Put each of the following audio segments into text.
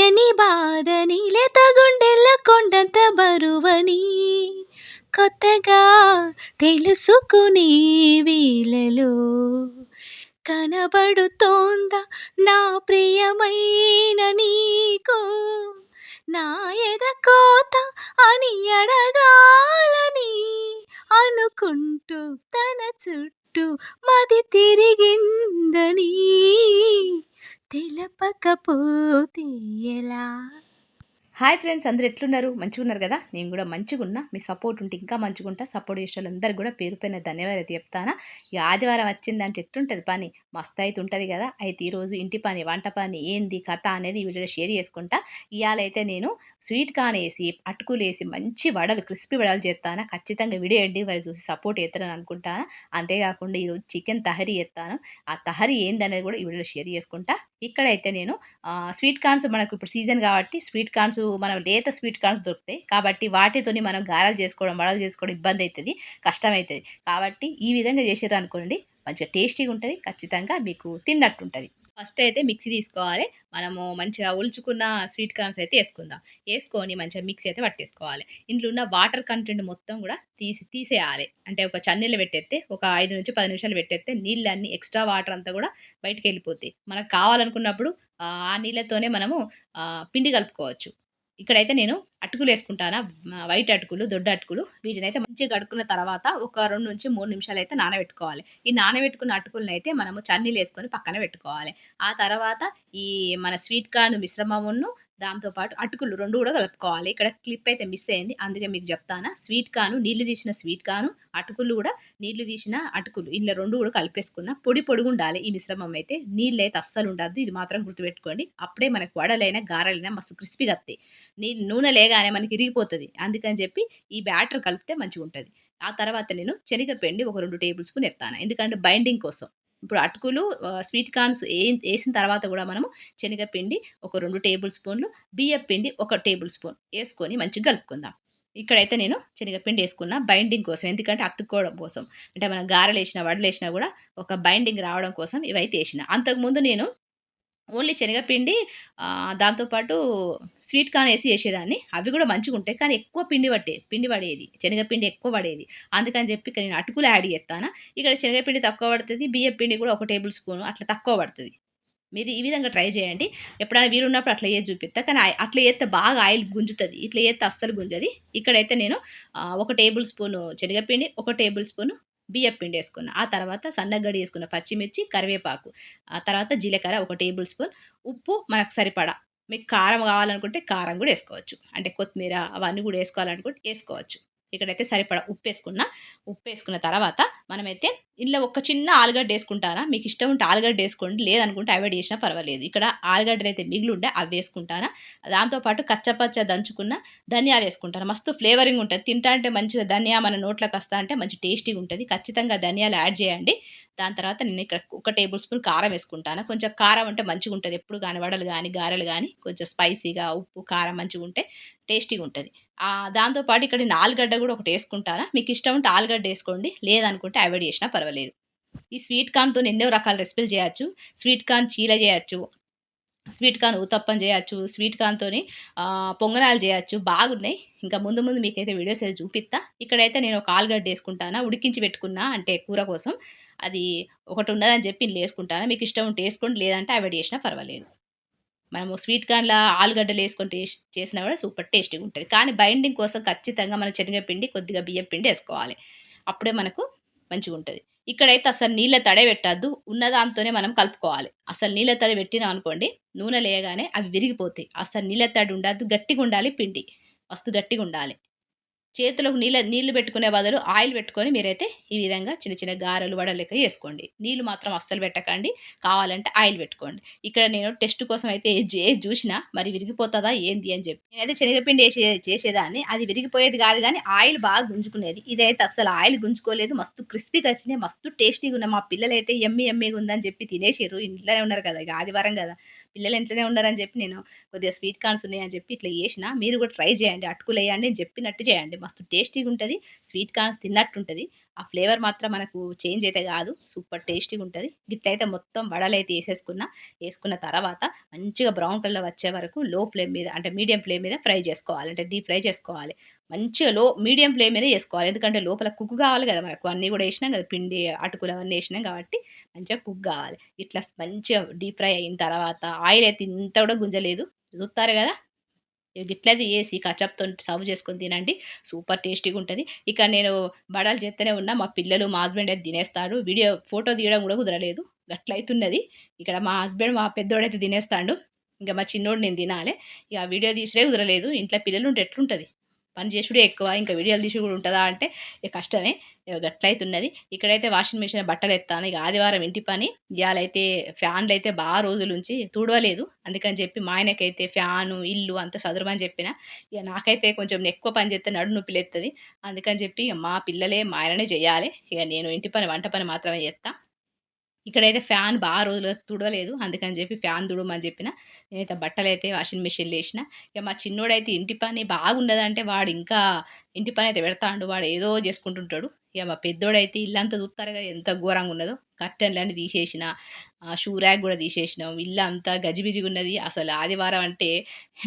తెలియని బాధని లేత గుండెల కొండంత బరువని కొత్తగా తెలుసుకుని వేళలో కనబడుతోందా నా ప్రియమైన నీకు. నా ఎద కోత అని అడగాలని అనుకుంటూ తన చుట్టూ మది తిరిగిందని కాకపోతే ఎలా? హాయ్ ఫ్రెండ్స్ అందరు ఎట్లున్నారు? మంచిగా ఉన్నారు కదా? నేను కూడా మంచిగా ఉన్నా. మీ సపోర్ట్ ఉంటే ఇంకా మంచిగా ఉంటా. సపోర్ట్ చేసే వాళ్ళందరూ కూడా పేరు పైన ధన్యవాదాలు చెప్తానా? ఇక ఆదివారం వచ్చిందంటే ఎట్లుంటుంది పని? మస్తు అయితే ఉంటుంది కదా? అయితే ఈరోజు ఇంటి పని వంట పని ఏంది కథ అనేది ఈ వీడియోలో షేర్ చేసుకుంటా. ఇవాళైతే నేను స్వీట్ కార్న్ వేసి అటుకులు వేసి మంచి వడలు క్రిస్పీ వడలు చేస్తాను? ఖచ్చితంగా వీడియో ఎండి వారు చూసి సపోర్ట్ చేస్తారని అనుకుంటాను? అంతేకాకుండా ఈరోజు చికెన్ తహరీ చేస్తాను. ఆ తహరీ ఏందనేది కూడా ఈ వీడియోలో షేర్ చేసుకుంటా. ఇక్కడైతే నేను స్వీట్ కార్న్స్ మనకు ఇప్పుడు సీజన్ కాబట్టి స్వీట్ కార్న్స్ మనం లేత స్వీట్ కార్న్స్ దొరుకుతాయి కాబట్టి వాటితోని మనం గారాలు చేసుకోవడం వడలు చేసుకోవడం ఇబ్బంది అవుతుంది కష్టం అవుతుంది కాబట్టి ఈ విధంగా చేసారు అనుకోండి మంచిగా టేస్టీగా ఉంటుంది ఖచ్చితంగా మీకు తిన్నట్టు ఉంటుంది. ఫస్ట్ అయితే మిక్సీ తీసుకోవాలి. మనము మంచిగా ఒలుచుకున్న స్వీట్ కార్న్స్ అయితే వేసుకుందాం. వేసుకొని మంచిగా మిక్సీ అయితే పట్టేసుకోవాలి. ఇంట్లో ఉన్న వాటర్ కంటెంట్ మొత్తం కూడా తీసి తీసేయాలి. అంటే ఒక చన్నీళ్ళు పెట్టేస్తే ఒక ఐదు నుంచి పది నిమిషాలు పెట్టేస్తే నీళ్ళన్నీ ఎక్స్ట్రా వాటర్ అంతా కూడా బయటికి వెళ్ళిపోతాయి మనకు కావాలనుకున్నప్పుడు ఆ నీళ్ళతోనే మనము పిండి కలుపుకోవచ్చు. ఇక్కడైతే నేను అటుకులు వేసుకుంటానా వైట్ అటుకులు దొడ్డ అటుకులు వీటిని అయితే మంచిగా కడుక్కున్న తర్వాత ఒక రెండు నుంచి మూడు నిమిషాలు అయితే నానబెట్టుకోవాలి. ఈ నానబెట్టుకున్న అటుకులను అయితే మనము చన్నీలు వేసుకొని పక్కన పెట్టుకోవాలి. ఆ తర్వాత ఈ మన స్వీట్ కార్న్ మిశ్రమమును దాంతోపాటు అటుకులు రెండు కూడా కలుపుకోవాలి. ఇక్కడ క్లిప్ అయితే మిస్ అయింది అందుకే మీకు చెప్తానా. స్వీట్ కాను నీళ్ళు తీసిన స్వీట్ కాను అటుకులు కూడా నీళ్ళు తీసిన అటుకులు ఇందులో రెండు కూడా కలిపేసుకున్న పొడి పొడిగా ఉండాలి ఈ మిశ్రమం అయితే. నీళ్ళు అయితే అస్సలు ఉండద్దు ఇది మాత్రం గుర్తుపెట్టుకోండి. అప్పుడే మనకు వడలైనా గారెలైనా మస్తు క్రిస్పీగా వస్తాయి. నీ నూనె లేగానే మనకి ఇరిగిపోతుంది. అందుకని చెప్పి ఈ బ్యాటర్ కలిపితే మంచిగా ఉంటుంది ఆ తర్వాత నేను శనగపిండి ఒక రెండు టేబుల్ స్పూన్ ఎత్తాను. ఎందుకంటే బైండింగ్ కోసం. ఇప్పుడు అటుకులు స్వీట్ కార్న్స్ ఏ వేసిన తర్వాత కూడా మనము శనగపిండి ఒక రెండు టేబుల్ స్పూన్లు బియ్యం పిండి ఒక టేబుల్ స్పూన్ వేసుకొని మంచిగా కలుపుకుందాం. ఇక్కడైతే నేను శనగపిండి వేసుకున్న బైండింగ్ కోసం. ఎందుకంటే అతుక్కోవడం కోసం. అంటే మనం గారెలు వేసిన వడలు వేసినా కూడా ఒక బైండింగ్ రావడం కోసం ఇవైతే వేసిన. అంతకుముందు నేను ఓన్లీ శనగపిండి దాంతోపాటు స్వీట్ కార్న్ వేసి చేసేదాన్ని. అవి కూడా మంచిగా ఉంటాయి. కానీ ఎక్కువ పిండి పట్టే పిండి పడేది. శనగపిండి ఎక్కువ పడేది. అందుకని చెప్పి ఇక్కడ నేను అటుకులు యాడ్ చేస్తాను. ఇక్కడ శనగపిండి తక్కువ పడుతుంది బియ్యం పిండి కూడా ఒక టేబుల్ స్పూన్ అట్లా తక్కువ పడుతుంది. మీరు ఈ విధంగా ట్రై చేయండి. ఎప్పుడైనా వీలున్నప్పుడు అట్లా చేసి చూపిస్తా. కానీ అట్లా చేస్తే బాగా ఆయిల్ గుంజుతుంది. ఇట్లా చేస్తే అస్సలు గుంజది. ఇక్కడైతే నేను ఒక టేబుల్ స్పూను శనగపిండి ఒక టేబుల్ స్పూన్ బియ్యం పిండి వేసుకున్నా. ఆ తర్వాత సన్నగడి వేసుకున్న పచ్చిమిర్చి కరివేపాకు. ఆ తర్వాత జీలకర్ర ఒక టేబుల్ స్పూన్. ఉప్పు మనకు సరిపడా. మీకు కారం కావాలనుకుంటే కారం కూడా వేసుకోవచ్చు. అంటే కొత్తిమీర అవన్నీ కూడా వేసుకోవాలనుకుంటే వేసుకోవచ్చు. ఇక్కడైతే సరిపడా ఉప్పు వేసుకున్న ఉప్పు వేసుకున్న తర్వాత మనమైతే ఇందులో ఒక చిన్న ఆలుగడ్డ వేసుకుంటారా? మీకు ఇష్టం ఉంటే ఆలుగడ్డ వేసుకోండి. లేదనుకుంటే అవాయిడ్ చేసినా పర్వాలేదు. ఇక్కడ ఆలుగడ్డలు అయితే మిగిలి ఉండే అవి వేసుకుంటారా? దాంతోపాటు కచ్చపచ్చ దంచుకున్న ధనియాలు వేసుకుంటాను మస్తు ఫ్లేవరింగ్ ఉంటుంది. తింటా అంటే మంచిగా ధనియా మన నోట్లోకి వస్తా అంటే మంచి టేస్టీగా ఉంటుంది. ఖచ్చితంగా ధనియాలు యాడ్ చేయండి. దాని తర్వాత నేను ఇక్కడ ఒక టేబుల్ స్పూన్ కారం వేసుకుంటాను. కొంచెం కారం అంటే మంచిగా ఉంటుంది. ఎప్పుడు కానీ వడలు కానీ గారెలు కానీ కొంచెం స్పైసీగా ఉప్పు కారం మంచిగా ఉంటే టేస్టీగా ఉంటుంది. దాంతోపాటు ఇక్కడ నేను ఆలుగడ్డ కూడా ఒకటి వేసుకుంటాను. మీకు ఇష్టం ఉంటే ఆలుగడ్డ వేసుకోండి. లేదనుకుంటే అవాయిడ్ చేసినా పర్వాలేదు. ఈ స్వీట్ కార్న్తో ఎన్నో రకాల రెసిపీలు చేయొచ్చు. స్వీట్ కార్న్ చీల చేయొచ్చు. స్వీట్ కార్న్ ఉత్తప్పం చేయొచ్చు స్వీట్ కార్న్తోని పొంగనాలు చేయొచ్చు. బాగున్నాయి. ఇంకా ముందు ముందు మీకైతే వీడియోస్ అయితే చూపిస్తా. ఇక్కడైతే నేను ఒక ఆలుగడ్డ వేసుకుంటానా ఉడికించి పెట్టుకున్నా అంటే కూర కోసం. అది ఒకటి ఉన్నదని చెప్పి వేసుకుంటాను. మీకు ఇష్టం ఉంటే వేసుకోండి లేదంటే అవాయిడ్ చేసినా పర్వాలేదు. మనము స్వీట్ కార్న్లో ఆలుగడ్డలు వేసుకొని టేస్ట్ చేసినా కూడా సూపర్ టేస్టీగా ఉంటుంది. కానీ బైండింగ్ కోసం ఖచ్చితంగా మన శనగపిండి కొద్దిగా బియ్యం పిండి వేసుకోవాలి. అప్పుడే మనకు మంచిగా ఉంటుంది. ఇక్కడైతే అసలు నీళ్ళ తడే పెట్టద్దు ఉన్న దాంతోనే మనం కలుపుకోవాలి. అసలు నీళ్ళ తడి పెట్టినాం అనుకోండి నూనె లేయగానే అవి విరిగిపోతాయి. అసలు నీళ్ళ తడి ఉండద్దు గట్టిగా ఉండాలి పిండి. మస్తు గట్టిగా ఉండాలి చేతులకు నీళ్ళ నీళ్ళు పెట్టుకునే బదులు ఆయిల్ పెట్టుకొని మీరైతే ఈ విధంగా చిన్న చిన్న గారెలు వడలెక్క వేసుకోండి చేసుకోండి. నీళ్ళు మాత్రం అస్సలు పెట్టకండి. కావాలంటే ఆయిల్ పెట్టుకోండి. ఇక్కడ నేను టెస్ట్ కోసం అయితే ఏది చూసినా మరి విరిగిపోతుందా ఏంది అని చెప్పి. నేనైతే శనగపిండి వేసే చేసేదాన్ని. అది విరిగిపోయేది కాదు కానీ ఆయిల్ బాగా గుంజుకునేది. ఇదైతే అస్సలు ఆయిల్ గుంజుకోలేదు. మస్తు క్రిస్పీగా వచ్చినాయి. మస్తు టేస్టీగా ఉన్నాయి. మా పిల్లలు అయితే ఎమ్మి ఎమ్మిగా ఉందని చెప్పి తినేసారు ఇంట్లోనే ఉన్నారు కదా ఇక ఆదివారం కదా. పిల్లలు ఇంట్లోనే ఉన్నారని చెప్పి నేను కొద్దిగా స్వీట్ కార్న్స్ ఉన్నాయని చెప్పి ఇట్లా చేసిన. మీరు కూడా ట్రై చేయండి. అటుకులు వేయండి. నేను చెప్పినట్టు చేయండి. మస్తు టేస్టీగా ఉంటుంది. స్వీట్ కార్న్స్ తిన్నట్టుంటుంది. ఆ ఫ్లేవర్ మాత్రం మనకు చేంజ్ అయితే కాదు. సూపర్ టేస్టీగా ఉంటుంది. గిట్లయితే మొత్తం వడలు అయితే వేసేసుకున్న వేసుకున్న తర్వాత మంచిగా బ్రౌన్ కలర్ వచ్చే వరకు లో ఫ్లేమ్ మీద అంటే మీడియం ఫ్లేమ్ మీద ఫ్రై చేసుకోవాలి. అంటే డీప్ ఫ్రై చేసుకోవాలి. మంచిగా లో మీడియం ఫ్లేమ్ మీద చేసుకోవాలి ఎందుకంటే లోపల కుక్ కావాలి కదా మనకు. అన్నీ కూడా వేసినాం కదా పిండి అటుకులు అవన్నీ వేసినాం కాబట్టి మంచిగా కుక్ కావాలి. ఇట్లా మంచిగా డీప్ ఫ్రై అయిన తర్వాత ఆయిల్ అయితే ఇంత కూడా గుంజలేదు. చూస్తారు కదా? గిట్లది వేసి కచప్తో సర్వ్ చేసుకొని తినండి. సూపర్ టేస్టీగా ఉంటుంది. ఇక నేను బడాలు చేస్తూనే ఉన్నా మా పిల్లలు మా హస్బెండ్ అయితే తినేస్తాడు వీడియో ఫోటో తీయడం కూడా కుదరలేదు. గట్లయితున్నది ఇక్కడ మా హస్బెండ్ మా పెద్దోడైతే తినేస్తాడు. ఇంకా మా చిన్నోడు నేను తినాలి. ఇక వీడియో తీసుడే కుదరలేదు. ఇంట్లో పిల్లలు ఉంటే ఎట్లుంటుంది? పని చేసుడే ఎక్కువ ఇంకా వీడియోలు తీసి కూడా ఉంటుందా అంటే ఇక కష్టమే. గట్లయితే ఉన్నది ఇక్కడైతే వాషింగ్ మిషన్ బట్టలు ఎత్తాను ఇక ఆదివారం ఇంటి పని. ఇవాళైతే ఫ్యాన్లు అయితే బాగా రోజుల నుంచి తుడవలేదు. అందుకని చెప్పి మా ఆయనకైతే ఫ్యాను ఇల్లు అంత సదురమని చెప్పిన ఇక నాకైతే కొంచెం ఎక్కువ పని చేస్తే నడు నొప్పి లేస్తుంది అందుకని చెప్పి ఇక మా పిల్లలే మా ఆయననే చేయాలి. ఇక నేను ఇంటి పని వంట పని మాత్రమే చేస్తాను ఇక్కడైతే ఫ్యాన్ బాగా రోజులు తుడవలేదు. అందుకని చెప్పి ఫ్యాన్ తుడమని చెప్పిన నేనైతే బట్టలు అయితే వాషింగ్ మిషన్లో వేసిన. ఇక మా చిన్నోడైతే ఇంటి పని బాగుండదంటే వాడు ఇంకా ఇంటి పని అయితే పెడతాడు. వాడు ఏదో చేసుకుంటుంటాడు. ఇక మా పెద్దోడైతే ఇల్లంతా చూస్తారు కదా ఎంత ఘోరంగా ఉన్నదో. కర్టెన్లు అన్నీ తీసేసిన షూ ర్యాక్ కూడా తీసేసినాం ఇల్లు అంతా గజిబిజిగా ఉన్నది. అసలు ఆదివారం అంటే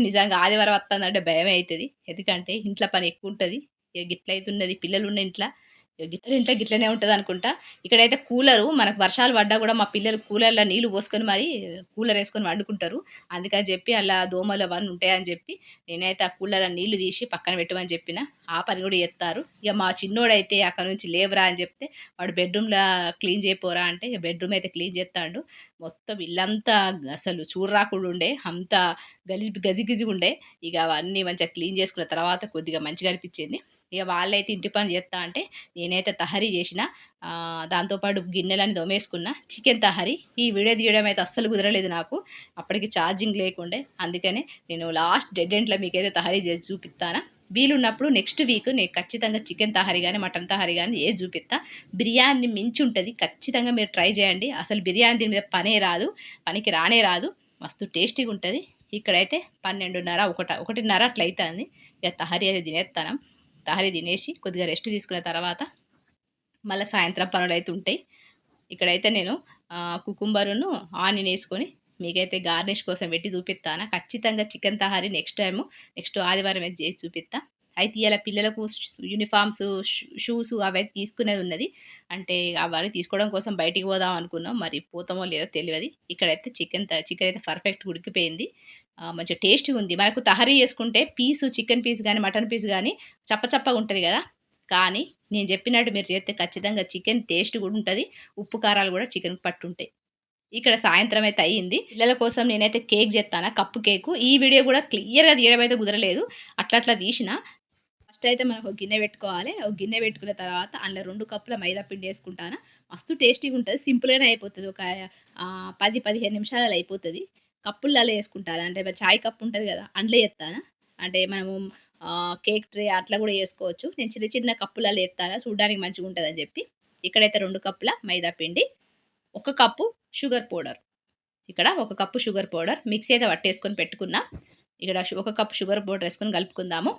నిజంగా ఆదివారం వస్తుందంటే భయమే అవుతుంది ఎందుకంటే ఇంట్లో పని ఎక్కువ ఉంటుంది. ఇక గిట్లయితున్నది పిల్లలు ఉన్న ఇంట్లో. గిట్ల ఇంట్లో గిట్లనే ఉంటుంది అనుకుంటా. ఇక్కడైతే కూలరు మనకు వర్షాలు పడ్డా కూడా మా పిల్లలు కూలర్లో నీళ్ళు పోసుకొని మరి కూలర్ వేసుకొని వండుకుంటారు. అందుకని చెప్పి అలా దోమలు అవన్నీ ఉంటాయని చెప్పి నేనైతే ఆ కూలర్ నీళ్ళు తీసి పక్కన పెట్టమని చెప్పిన. ఆ పని కూడా చేస్తారు. ఇక మా చిన్నోడైతే అక్కడ నుంచి లేవరా అని చెప్తే వాడు బెడ్రూమ్లో క్లీన్ చేయపోరా అంటే బెడ్రూమ్ అయితే క్లీన్ చేస్తాడు. మొత్తం ఇల్లంతా అసలు చూడరాకుండా ఉండే. అంత గలిజి గజిగిజిగా ఉండే. ఇక అవన్నీ మంచిగా క్లీన్ చేసుకున్న తర్వాత కొద్దిగా మంచిగా అనిపించింది. ఇక వాళ్ళైతే ఇంటి పని చేస్తా అంటే నేనైతే తహరీ చేసిన దాంతోపాటు గిన్నెలని దోమేసుకున్న చికెన్ తహరీ. ఈ వీడియో తీయడం అయితే అస్సలు కుదరలేదు నాకు. అప్పటికి ఛార్జింగ్ లేకుండే అందుకనే నేను లాస్ట్ డెడ్ ఎండ్లో మీకైతే తహరీ చేసి చూపిస్తాను వీలున్నప్పుడు నెక్స్ట్ వీక్ నేను ఖచ్చితంగా చికెన్ తహరీ కానీ మటన్ తహరీ కానీ ఏ చూపిస్తా బిర్యానీ మించి ఉంటుంది ఖచ్చితంగా మీరు ట్రై చేయండి. అసలు బిర్యానీ దీని మీద పనే రాదు పనికి రానే రాదు. మస్తు టేస్టీగా ఉంటుంది ఇక్కడైతే పన్నెండున్నర ఒకట ఒకటిన్నర అట్లా అవుతుంది ఇక తహరీ అయితే తినేస్తాను తహరి తినేసి కొద్దిగా రెస్ట్ తీసుకున్న తర్వాత మళ్ళీ సాయంత్రం పనులు అయితే ఉంటాయి. ఇక్కడైతే నేను కుకుంబరును ఆనియన్ వేసుకొని మీకైతే గార్నిష్ కోసం పెట్టి చూపిస్తాను. ఖచ్చితంగా chicken tahari next time next ఆదివారం అయితే చేసి చూపిస్తా. అయితే ఇలా పిల్లలకు యూనిఫామ్స్ షూస్ అవి తీసుకునేది ఉన్నది. అంటే అవన్నీ తీసుకోవడం కోసం బయటికి పోదాం అనుకున్నాం. మరి పోతామో లేదో తెలియదు. ఇక్కడైతే చికెన్ చికెన్ అయితే పర్ఫెక్ట్ ఉడికిపోయింది. మంచిగా టేస్ట్గా ఉంది. మనకు తహరీ చేసుకుంటే పీసు చికెన్ పీస్ కానీ మటన్ పీస్ కానీ చప్పచప్పగా ఉంటుంది కదా. కానీ నేను చెప్పినట్టు మీరు చేస్తే ఖచ్చితంగా చికెన్ టేస్ట్ కూడా ఉంటుంది. ఉప్పు కారాలు కూడా చికెన్ పట్టుంటాయి. ఇక్కడ సాయంత్రం అయితే అయ్యింది. పిల్లల కోసం నేనైతే కేక్ చేస్తాను కప్పు కేకు. ఈ వీడియో కూడా క్లియర్గా తీయడం అయితే కుదరలేదు. అట్లా అట్లా తీసిన. ఫస్ట్ అయితే మనం ఒక గిన్నె పెట్టుకోవాలి. ఒక గిన్నె పెట్టుకున్న తర్వాత అందులో రెండు కప్పుల మైదా పిండి వేసుకుంటాను. మస్తు టేస్టీగా ఉంటుంది. సింపుల్గానే అయిపోతుంది. ఒక పది పదిహేను నిమిషాలలో అయిపోతుంది. కప్పులలో వేసుకుంటారా. అంటే చాయ్ కప్ ఉంటుంది కదా అందులో వేస్తాను అంటే మనము కేక్ ట్రే అట్లా కూడా వేసుకోవచ్చు. నేను చిన్న చిన్న కప్పులలో వేస్తాను చూడడానికి మంచిగా ఉంటుంది అని చెప్పి. ఇక్కడైతే రెండు కప్పుల మైదా పిండి ఒక కప్పు షుగర్ పౌడర్. ఇక్కడ ఒక కప్పు షుగర్ పౌడర్. మిక్సీ అయితే పట్టేసుకొని పెట్టుకున్నా ఇక్కడ ఒక కప్పు షుగర్ పౌడర్ వేసుకొని కలుపుకుందాము.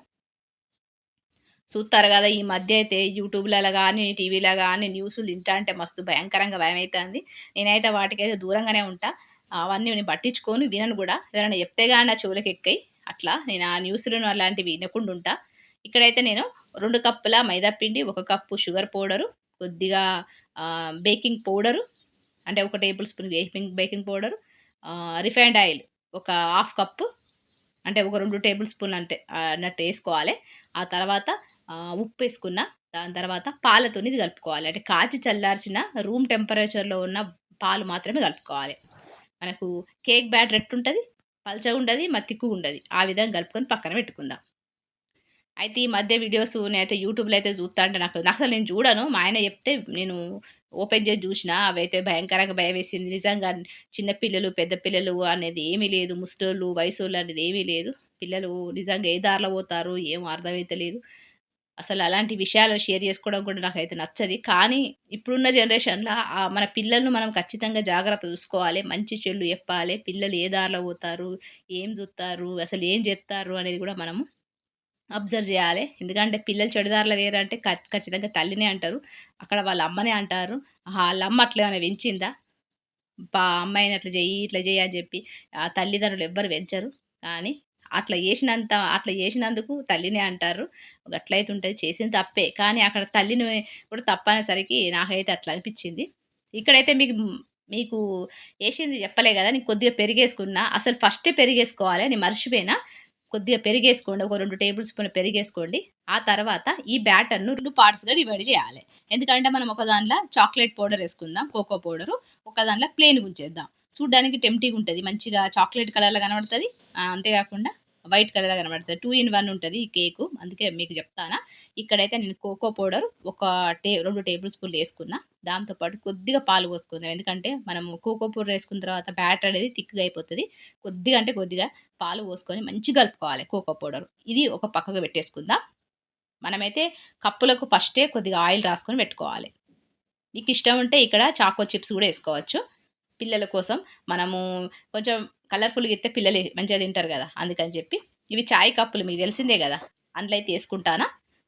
చూస్తారు కదా ఈ మధ్య అయితే యూట్యూబ్లలో కానీ టీవీలో కానీ న్యూస్లు తింటా అంటే మస్తు భయంకరంగా భయం అవుతుంది నేనైతే వాటికైతే దూరంగానే ఉంటా. అవన్నీ నేను పట్టించుకొని వినను కూడా. ఎవరైనా చెప్తే కానీ నా చెవులకు ఎక్కాయి అట్లా నేను ఆ న్యూస్లను అలాంటివి వినకుండా ఉంటా. ఇక్కడైతే నేను రెండు కప్పుల మైదా పిండి ఒక కప్పు షుగర్ పౌడరు కొద్దిగా బేకింగ్ పౌడరు అంటే ఒక tablespoon baking baking powder refined oil ఒక హాఫ్ కప్పు అంటే ఒక రెండు టేబుల్ స్పూన్ అంటే అన్నట్టు వేసుకోవాలి. ఆ తర్వాత ఉప్పు వేసుకున్న దాని తర్వాత పాలతో ఇది కలుపుకోవాలి. అంటే కాచి చల్లార్చిన రూమ్ టెంపరేచర్లో ఉన్న పాలు మాత్రమే కలుపుకోవాలి. మనకు కేక్ బ్యాటర్ ఎట్టుంటుంది పల్చగా ఉండదు మా ఉండదు ఆ విధంగా కలుపుకొని పక్కన పెట్టుకుందాం. అయితే ఈ మధ్య వీడియోస్ నేనైతే యూట్యూబ్లో అయితే చూస్తా అంటే నాకు నాకు అసలు నేను చూడను. మా ఆయన చెప్తే నేను ఓపెన్ చేసి చూసిన. అవైతే భయంకరంగా భయం వేసింది. నిజంగా చిన్నపిల్లలు పెద్ద పిల్లలు అనేది ఏమీ లేదు. ముసలోళ్ళు వయసోళ్ళు అనేది ఏమీ లేదు. పిల్లలు నిజంగా ఏ దారిలో పోతారు ఏం అర్థమైతే లేదు. అసలు అలాంటి విషయాలు షేర్ చేసుకోవడం కూడా నాకైతే నచ్చది. కానీ ఇప్పుడున్న జనరేషన్లో మన పిల్లలను మనం ఖచ్చితంగా జాగ్రత్త చూసుకోవాలి. మంచి చెల్లు చెప్పాలి. పిల్లలు ఏ దారిలో పోతారు? ఏం చూస్తారు? అసలు ఏం చేస్తారు? అనేది కూడా మనము అబ్జర్వ్ చేయాలి. ఎందుకంటే పిల్లలు చెడుదారులు వేరు అంటే ఖచ్చితంగా తల్లినే అంటారు. అక్కడ వాళ్ళ అమ్మనే అంటారు. వాళ్ళ అమ్మ అట్లా ఏమైనా పెంచిందా? బా అమ్మాయిని అట్లా చెయ్యి ఇట్లా చెయ్యి అని చెప్పి ఆ తల్లిదండ్రులు ఎవ్వరు పెంచరు. కానీ అట్లా చేసినంత అట్లా చేసినందుకు తల్లినే అంటారు. అట్లయితే ఉంటుంది చేసిన తప్పే. కానీ అక్కడ తల్లిని కూడా తప్పనేసరికి నాకైతే అట్లా అనిపించింది. ఇక్కడైతే మీకు మీకు వేసింది చెప్పలే కదా నేను కొద్దిగా పెరిగేసుకున్నా. అసలు ఫస్టే పెరిగేసుకోవాలి నేను మర్చిపోయినా. కొద్దిగా పెరిగేసుకోండి ఒక రెండు టేబుల్ స్పూన్ పెరిగేసుకోండి. ఆ తర్వాత ఈ బ్యాటర్ను రెండు పార్ట్స్గా డివైడ్ చేయాలి. ఎందుకంటే మనం ఒక దాంట్లో చాక్లెట్ పౌడర్ వేసుకుందాం కోకో పౌడరు ఒక దాంట్లో ప్లెయిన్ ఉంచేద్దాం. చూడ్డానికి టెంప్టీగా ఉంటుంది మంచిగా చాక్లెట్ కలర్లో కనబడుతుంది. అంతేకాకుండా వైట్ కలర్ కనబడుతుంది. టూ ఇన్ వన్ ఉంటుంది ఈ కేకు అందుకే మీకు చెప్తానా. ఇక్కడైతే నేను కోకో పౌడర్ ఒక టే రెండు టేబుల్ స్పూన్లు వేసుకున్నా దాంతోపాటు కొద్దిగా పాలు పోసుకుందాం. ఎందుకంటే మనం కోకో పౌడర్ వేసుకున్న తర్వాత బ్యాటర్ అనేది థిక్గా అయిపోతుంది. కొద్దిగా అంటే కొద్దిగా పాలు పోసుకొని మంచిగా కలుపుకోవాలి కోకో పౌడర్ ఇది ఒక పక్కకు పెట్టేసుకుందాం. మనమైతే కప్పులకు ఫస్టే కొద్దిగా ఆయిల్ రాసుకొని పెట్టుకోవాలి. మీకు ఇష్టం ఉంటే ఇక్కడ చాకో చిప్స్ కూడా వేసుకోవచ్చు. పిల్లల కోసం మనము కొంచెం కలర్ఫుల్గా ఇస్తే పిల్లలు మంచిగా తింటారు కదా అందుకని చెప్పి ఇవి చాయ్ కప్పులు మీకు తెలిసిందే కదా అందులో అయితే వేసుకుంటానా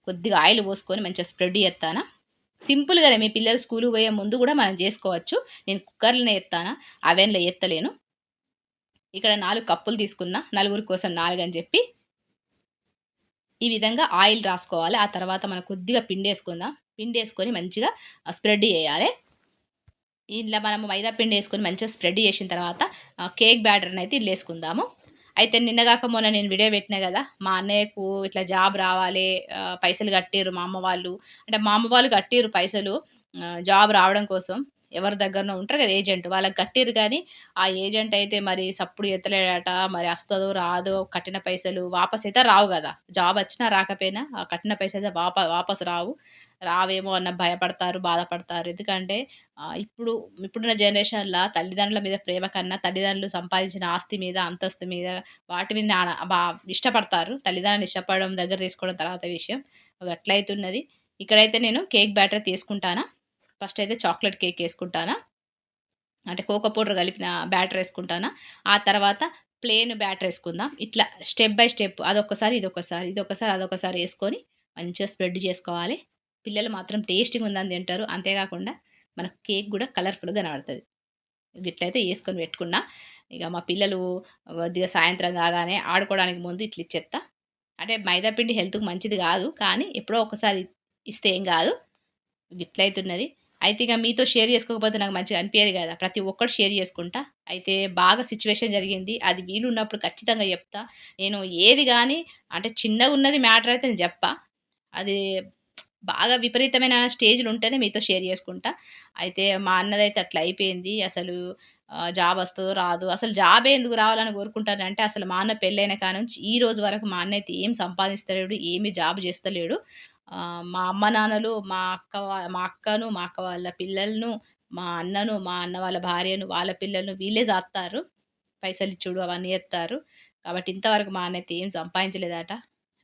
కొద్దిగా ఆయిల్ పోసుకొని మంచిగా స్ప్రెడ్ చేస్తానా. సింపుల్గానే మీ పిల్లలు స్కూల్కి పోయే ముందు కూడా మనం చేసుకోవచ్చు నేను కుక్కర్లోనే ఎత్తానా అవెన్లో ఎత్తలేను. ఇక్కడ నాలుగు కప్పులు తీసుకున్నా నలుగురి కోసం నాలుగు అని చెప్పి ఈ విధంగా ఆయిల్ రాసుకోవాలి ఆ తర్వాత మనం కొద్దిగా పిండి వేసుకుందాం పిండి వేసుకొని మంచిగా స్ప్రెడ్ చేయాలి. ఇందులో మనము మైదా పిండి వేసుకొని మంచిగా స్ప్రెడ్ చేసిన తర్వాత కేక్ బ్యాటర్ని అయితే ఇల్లు వేసుకుందాము. అయితే నిన్నగాక మొన్న నేను వీడియో పెట్టినా కదా మా అన్నయ్యకు ఇట్లా జాబ్ రావాలి పైసలు కట్టిర్రు మా అమ్మ వాళ్ళు. అంటే మా అమ్మ వాళ్ళు కట్టిర్రు పైసలు జాబ్ రావడం కోసం. ఎవరి దగ్గరనో ఉంటారు కదా ఏజెంట్ వాళ్ళకి కట్టిరు కానీ ఆ ఏజెంట్ అయితే మరి సప్పుడు ఎత్తలేడట మరి వస్తుందో రాదో కట్టిన పైసలు వాపస్ అయితే రావు కదా. జాబ్ వచ్చినా రాకపోయినా ఆ కట్టిన పైసలు అయితే వాప వాపస్ రావు. రావేమో అన్న భయపడతారు బాధపడతారు. ఎందుకంటే ఇప్పుడు ఇప్పుడున్న జనరేషన్లో తల్లిదండ్రుల మీద ప్రేమ కన్నా తల్లిదండ్రులు సంపాదించిన ఆస్తి మీద అంతస్తు మీద వాటి మీద ఇష్టపడతారు. తల్లిదండ్రులు ఇష్టపడడం దగ్గర తీసుకోవడం తర్వాత విషయం. అట్లయితే అట్లయితున్నది. ఇక్కడైతే నేను కేక్ బ్యాటర్ తీసుకుంటానా? ఫస్ట్ అయితే చాక్లెట్ కేక్ వేసుకుంటానా? అంటే కోకో పౌడర్ కలిపిన బ్యాటర్ వేసుకుంటానా? ఆ తర్వాత ప్లేన్ బ్యాటర్ వేసుకుందాం. ఇట్లా స్టెప్ బై స్టెప్ అదొకసారి ఇదొకసారి ఇదొకసారి అదొకసారి వేసుకొని మంచిగా స్ప్రెడ్ చేసుకోవాలి. పిల్లలు మాత్రం టేస్టీగా ఉందని తింటారు. అంతేకాకుండా మన కేక్ కూడా కలర్ఫుల్గా కనబడుతుంది. ఇట్లయితే వేసుకొని పెట్టుకున్నా. ఇక మా పిల్లలు కొద్దిగా సాయంత్రం కాగానే ఆడుకోవడానికి ముందు ఇట్లా ఇచ్చేస్తా అంటే మైదా పిండి హెల్త్కి మంచిది కాదు. కానీ ఎప్పుడో ఒకసారి ఇస్తే ఏం కాదు. ఇట్లయితున్నది. అయితే ఇక మీతో షేర్ చేసుకోకపోతే నాకు మంచిగా అనిపించేది కదా. ప్రతి ఒక్కరు షేర్ చేసుకుంటా. అయితే బాగా సిచ్యువేషన్ జరిగింది. అది వీలున్నప్పుడు ఖచ్చితంగా చెప్తా. నేను ఏది కానీ అంటే చిన్నగా ఉన్నది మ్యాటర్ అయితే నేను చెప్పా. అది బాగా విపరీతమైన స్టేజ్లు ఉంటేనే మీతో షేర్ చేసుకుంటా. అయితే మా అన్నదైతే అట్లా అయిపోయింది. అసలు జాబ్ వస్తుందో రాదు అసలు జాబే ఎందుకు రావాలని కోరుకుంటానంటే అసలు మా అన్న పెళ్ళైన కాడ నుంచి ఈ రోజు వరకు మా అన్న అయితే ఏం సంపాదిస్తలేడు ఏమి జాబ్ చేస్తలేడు. మా అమ్మ నాన్నలు మా అక్క వా- మా అక్కను మా అక్క వాళ్ళ పిల్లలను మా అన్నను మా అన్న వాళ్ళ భార్యను వాళ్ళ పిల్లలను వీళ్ళే చేస్తారు పైసలు ఇచ్చుడు అవన్నీ చేస్తారు కాబట్టి ఇంతవరకు మా అన్న అయితే ఏం సంపాదించలేదట.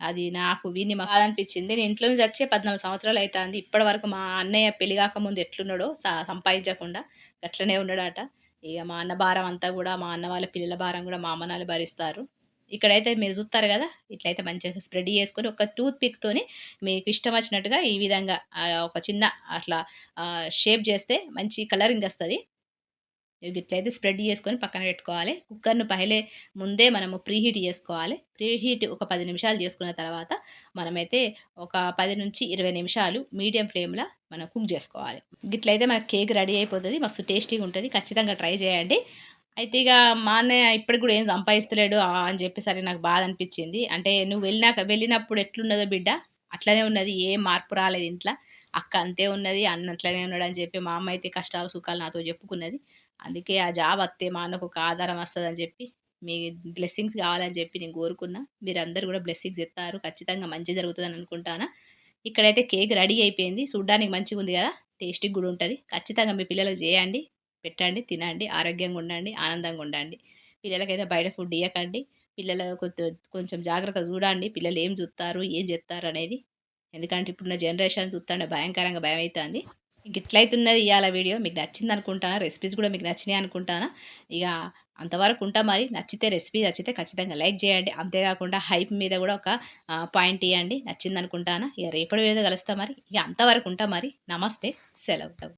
అది నాకు విని మా అనిపించింది నేను ఇంట్లో నుంచి వచ్చే పద్నాలుగు సంవత్సరాలు అవుతుంది ఇప్పటి వరకు మా అన్నయ్య పెళ్ళి కాకముందు ఎట్లున్నాడో సంపాదించకుండా అట్లనే ఉన్నాడట. ఇక మా అన్న భారం అంతా కూడా మా అన్న వాళ్ళ పిల్లల భారం కూడా మా అమ్మ నాన్న భరిస్తారు. ఇక్కడైతే మీరు చూస్తారు కదా ఇట్లయితే మంచిగా స్ప్రెడ్ చేసుకొని ఒక టూత్ పిక్తోని మీకు ఇష్టం వచ్చినట్టుగా ఈ విధంగా ఒక చిన్న అట్లా షేప్ చేస్తే మంచి కలరింగ్ వస్తుంది. ఇట్లయితే స్ప్రెడ్ చేసుకొని పక్కన పెట్టుకోవాలి. కుక్కర్ను పహలే ముందే మనము ప్రీహీట్ చేసుకోవాలి. ప్రీహీట్ ఒక పది నిమిషాలు చేసుకున్న తర్వాత మనమైతే ఒక పది నుంచి ఇరవై నిమిషాలు మీడియం ఫ్లేమ్లో మనం కుక్ చేసుకోవాలి. ఇట్లయితే మనకి కేక్ రెడీ అయిపోతుంది. మస్తు టేస్టీగా ఉంటుంది ఖచ్చితంగా ట్రై చేయండి. అయితే ఇక మా అన్నయ్య ఇప్పటికి కూడా ఏం సంపాదిస్తలేడు ఆ అని సరే నాకు బాధ అనిపించింది. అంటే నువ్వు వెళ్ళినాక వెళ్ళినప్పుడు ఎట్లున్నదో బిడ్డ అట్లనే ఉన్నది ఏం మార్పు రాలేదు ఇంట్లో. అక్క అంతే ఉన్నది అన్న అట్లనే ఉన్నాడు అని చెప్పి మా అమ్మ అయితే కష్టాలు సుఖాలు నాతో చెప్పుకున్నది. అందుకే ఆ జాబ్ వస్తే మా అన్నకు ఒక ఆధారం వస్తుందని చెప్పి మీ బ్లెస్సింగ్స్ కావాలని చెప్పి నేను కోరుకున్నా. మీరు అందరు కూడా బ్లెస్సింగ్స్ ఇస్తారు ఖచ్చితంగా మంచి జరుగుతుందని అనుకుంటానా. ఇక్కడైతే కేక్ రెడీ అయిపోయింది చూడ్డానికి మంచిగా ఉంది కదా టేస్టీగా కూడా ఉంటుంది. ఖచ్చితంగా మీ పిల్లలకు చేయండి. పెట్టండి తినండి ఆరోగ్యంగా ఉండండి ఆనందంగా ఉండండి. పిల్లలకైతే బయట ఫుడ్ ఇవ్వకండి పిల్లలు కొంచెం కొంచెం జాగ్రత్త చూడండి. పిల్లలు ఏం చూస్తారు ఏం చేస్తారు అనేది. ఎందుకంటే ఇప్పుడున్న జనరేషన్ చూస్తుంటే భయంకరంగా భయం అవుతుంది ఇంక ఇట్లయితున్నది ఇవాళ వీడియో. మీకు నచ్చింది అనుకుంటానా? రెసిపీస్ కూడా మీకు నచ్చినాయి అనుకుంటానా? ఇక అంతవరకు ఉంటా మరి. నచ్చితే రెసిపీ నచ్చితే ఖచ్చితంగా లైక్ చేయండి. అంతేకాకుండా హైప్ మీద కూడా ఒక పాయింట్ ఇవ్వండి నచ్చింది అనుకుంటానా? ఇక రేపటి వీడియో కలుస్తా మరి. ఇక అంతవరకు ఉంటా మరి. నమస్తే. సెలవు.